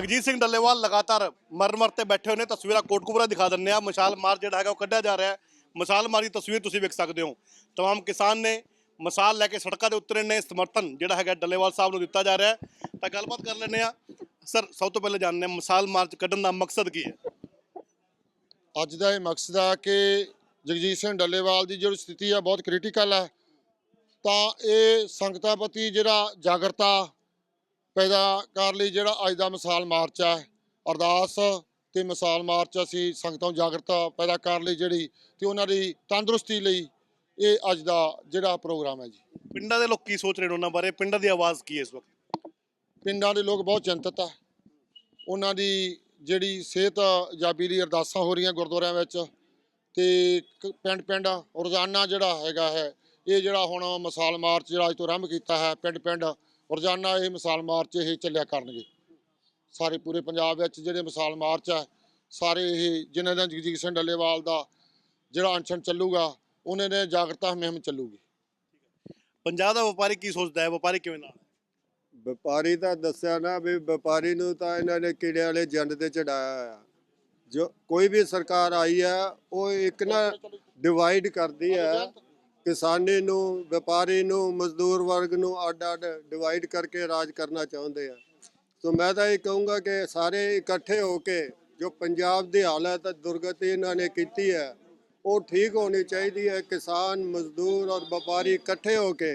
ਜਗਜੀਤ ਸਿੰਘ ਡੱਲੇਵਾਲ ਲਗਾਤਾਰ ਮਰਨ ਮਰ ਤੇ ਬੈਠੇ ਹੋਏ ਨੇ ਤਸਵੀਰਾਂ ਕੋਟਕਪੂਰਾ ਦਿਖਾ ਦਿੰਨੇ ਆ ਮਸ਼ਾਲ ਮਾਰ ਜਿਹੜਾ ਹੈਗਾ ਉਹ ਕੱਢਿਆ ਜਾ ਰਿਹਾ ਹੈ ਮਸ਼ਾਲ ਮਾਰ ਦੀ ਤਸਵੀਰ ਤੁਸੀਂ ਵੇਖ ਸਕਦੇ ਹੋ तमाम ਕਿਸਾਨ ਨੇ ਮਸਾਲ ਲੈ ਕੇ ਸੜਕਾਂ ਤੇ ਉਤਰੇ ਨੇ ਸਮਰਥਨ ਜਿਹੜਾ ਹੈਗਾ ਡੱਲੇਵਾਲ ਸਾਹਿਬ ਨੂੰ ਦਿੱਤਾ ਜਾ ਰਿਹਾ ਹੈ ਤਾਂ ਗੱਲਬਾਤ ਕਰ ਲੈਂਦੇ ਆ ਸਰ ਸਭ ਤੋਂ ਪਹਿਲੇ ਜਾਣਦੇ ਹਾਂ ਮਸਾਲ ਮਾਰਚ ਕੱਢਣ ਦਾ ਮਕਸਦ ਕੀ ਹੈ ਅੱਜ ਦਾ ਇਹ ਮਕਸਦ ਆ ਕਿ ਜਗਜੀਤ ਸਿੰਘ ਡੱਲੇਵਾਲ ਦੀ ਜਿਹੜੀ ਸਥਿਤੀ ਆ ਬਹੁਤ ਕ੍ਰਿਟੀਕਲ ਹੈ ਤਾਂ ਇਹ ਸੰਗਤਾਂ ਪ੍ਰਤੀ ਜਿਹੜਾ ਜਾਗਰਤਾ ਪੈਦਾ ਕਰਨ ਲਈ ਜਿਹੜਾ ਅੱਜ ਦਾ ਮਿਸਾਲ ਮਾਰਚ ਹੈ। ਅਰਦਾਸ ਤੇ ਮਿਸਾਲ ਮਾਰਚ ਅਸੀਂ ਸੰਗਤਾਂ ਜਾਗਰਤਾ ਪੈਦਾ ਕਰਨ ਲਈ ਜਿਹੜੀ ਤੇ ਉਹਨਾਂ ਦੀ ਤੰਦਰੁਸਤੀ ਲਈ ਇਹ ਅੱਜ ਦਾ ਜਿਹੜਾ ਪ੍ਰੋਗਰਾਮ ਹੈ ਜੀ। ਪਿੰਡਾਂ ਦੇ ਲੋਕ ਕੀ ਸੋਚ ਰਹੇ ਨੇ ਉਹਨਾਂ ਬਾਰੇ? ਪਿੰਡਾਂ ਦੀ ਆਵਾਜ਼ ਕੀ ਹੈ ਇਸ ਵਕਤ? ਪਿੰਡਾਂ ਦੇ ਲੋਕ ਬਹੁਤ ਚਿੰਤਤ ਆ। ਉਹਨਾਂ ਦੀ ਜਿਹੜੀ ਸਿਹਤ ਜਾਬੀ ਲਈ ਅਰਦਾਸਾਂ ਹੋ ਰਹੀਆਂ ਗੁਰਦੁਆਰਿਆਂ ਵਿੱਚ ਤੇ ਪਿੰਡ ਪਿੰਡ ਰੋਜ਼ਾਨਾ ਜਿਹੜਾ ਹੈਗਾ ਹੈ ਇਹ ਜਿਹੜਾ ਹੁਣ ਮਿਸਾਲ ਮਾਰਚ ਜਿਹੜਾ ਅੱਜ ਤੋਂ ਆਰੰਭ ਕੀਤਾ ਹੈ ਪਿੰਡ ਪਿੰਡ ਰੋਜ਼ਾਨਾ ਇਹ ਮਿਸਾਲ ਮਾਰਚ ਇਹ ਚੱਲਿਆ ਕਰਨਗੇ। ਸਾਰੇ ਪੂਰੇ ਪੰਜਾਬ ਵਿੱਚ ਜਿਹੜੇ ਮਿਸਾਲ ਮਾਰਚ ਹੈ ਸਾਰੇ ਇਹ ਜਿਨ੍ਹਾਂ ਦਾ ਜਗਜੀਤ ਸਿੰਘ ਡੱਲੇਵਾਲ ਦਾ ਜਿਹੜਾ ਅਨਸ਼ਨ ਚੱਲੂਗਾ ਉਹਨਾਂ ਨੇ ਜਾਗਰਤਾ ਮੁਹਿੰਮ ਚੱਲੂਗੀ। ਪੰਜਾਬ ਦਾ ਵਪਾਰੀ ਕੀ ਸੋਚਦਾ ਹੈ? ਵਪਾਰੀ ਕਿਵੇਂ ਨਾਲ ਵਪਾਰੀ ਤਾਂ ਦੱਸਿਆ ਨਾ ਵੀ ਵਪਾਰੀ ਨੂੰ ਤਾਂ ਇਹਨਾਂ ਨੇ ਕੀੜੇ ਵਾਲੇ ਜੰਡ ਤੇ ਚੜਾਇਆ ਆ। ਜੋ ਕੋਈ ਵੀ ਸਰਕਾਰ ਆਈ ਆ ਉਹ ਇੱਕ ਨਾ ਡਿਵਾਈਡ ਕਰਦੀ ਹੈ ਕਿਸਾਨੀ ਨੂੰ, ਵਪਾਰੀ ਨੂੰ, ਮਜ਼ਦੂਰ ਵਰਗ ਨੂੰ ਅੱਡ ਅੱਡ ਡਿਵਾਈਡ ਕਰਕੇ ਰਾਜ ਕਰਨਾ ਚਾਹੁੰਦੇ ਆ। ਸੋ ਮੈਂ ਤਾਂ ਇਹ ਕਹੂੰਗਾ ਕਿ ਸਾਰੇ ਇਕੱਠੇ ਹੋ ਕੇ ਜੋ ਪੰਜਾਬ ਦੀ ਹਾਲਤ ਦੁਰਗਤੀ ਇਹਨਾਂ ਨੇ ਕੀਤੀ ਹੈ, ਉਹ ਠੀਕ ਹੋਣੀ ਚਾਹੀਦੀ ਹੈ। ਕਿਸਾਨ, ਮਜ਼ਦੂਰ ਔਰ ਵਪਾਰੀ ਇਕੱਠੇ ਹੋ ਕੇ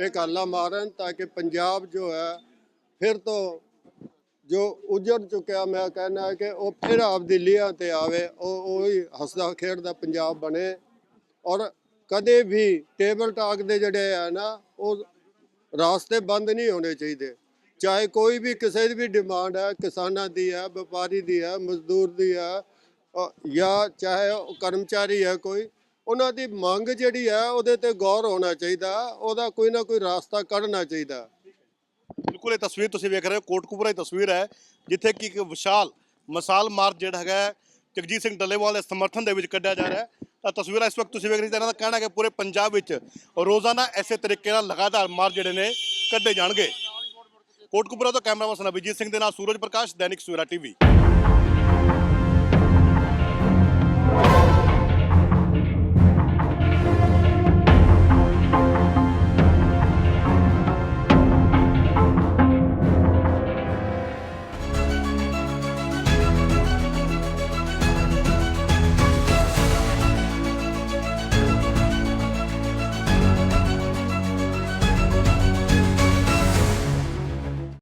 ਇੱਕ ਹੱਲਾ ਮਾਰਨ ਤਾਂ ਕਿ ਪੰਜਾਬ ਜੋ ਹੈ ਫਿਰ ਤੋਂ ਜੋ ਉਜੜ ਚੁੱਕਿਆ, ਮੈਂ ਕਹਿੰਦਾ ਕਿ ਉਹ ਫਿਰ ਆਪਦੀ ਲੀਹਾਂ ਤੇ ਆਵੇ, ਉਹ ਉਹੀ ਹੱਸਦਾ ਖੇਡਦਾ ਪੰਜਾਬ ਬਣੇ ਔਰ ਕਦੇ ਵੀ ਟੇਬਲ ਟਾਕ ਦੇ ਜਿਹੜੇ ਆ ਨਾ, ਉਹ ਰਾਸਤੇ ਬੰਦ ਨਹੀਂ ਹੋਣੇ ਚਾਹੀਦੇ। ਚਾਹੇ ਕੋਈ ਵੀ ਕਿਸੇ ਦੀ ਵੀ ਡਿਮਾਂਡ ਹੈ, ਕਿਸਾਨਾਂ ਦੀ ਹੈ, ਵਪਾਰੀ ਦੀ ਹੈ, ਮਜ਼ਦੂਰ ਦੀ ਹੈ ਜਾਂ ਚਾਹੇ ਉਹ ਕਰਮਚਾਰੀ ਹੈ ਕੋਈ, ਉਹਨਾਂ ਦੀ ਮੰਗ ਜਿਹੜੀ ਹੈ, ਉਹਦੇ ਤੇ ਗੌਰ ਹੋਣਾ ਚਾਹੀਦਾ, ਉਹਦਾ ਕੋਈ ਨਾ ਕੋਈ ਰਾਸਤਾ ਕੱਢਣਾ ਚਾਹੀਦਾ। ਬਿਲਕੁਲ, ਇਹ ਤਸਵੀਰ ਤੁਸੀਂ ਵੇਖ ਰਹੇ ਹੋ ਕੋਟਕਪੂਰਾ ਦੀ ਤਸਵੀਰ ਹੈ, ਜਿੱਥੇ ਕਿ ਇੱਕ ਵਿਸ਼ਾਲ ਮਸਾਲ ਮਾਰਚ ਜਿਹੜਾ ਹੈਗਾ ਜਗਜੀਤ ਸਿੰਘ ਡੱਲੇਵਾਲ ਦੇ ਸਮਰਥਨ ਦੇ ਵਿੱਚ ਕੱਢਿਆ ਜਾ ਰਿਹਾ ਹੈ। ਤਸਵੀਰਾਂ ਇਸ ਵਕਤ ਤੁਸੀਂ ਵੇਖ ਰਹੇ ਹੋ ਇਹਨਾਂ ਦਾ ਕਹਿਣਾ ਹੈ ਕਿ ਪੂਰੇ ਪੰਜਾਬ ਵਿੱਚ ਰੋਜ਼ਾਨਾ ਐਸੇ ਤਰੀਕੇ ਨਾਲ ਲਗਾਤਾਰ ਮਾਰ ਜਿਹੜੇ ਨੇ ਕੱਢੇ ਜਾਣਗੇ। ਕੋਟਕਪੂਰਾ ਤੋਂ ਕੈਮਰਾਮੈਨ ਅਭਿਜੀਤ ਸਿੰਘ ਦੇ ਨਾਲ ਸੂਰਜ ਪ੍ਰਕਾਸ਼, ਦੈਨਿਕ ਸਵੇਰਾ ਟੀਵੀ।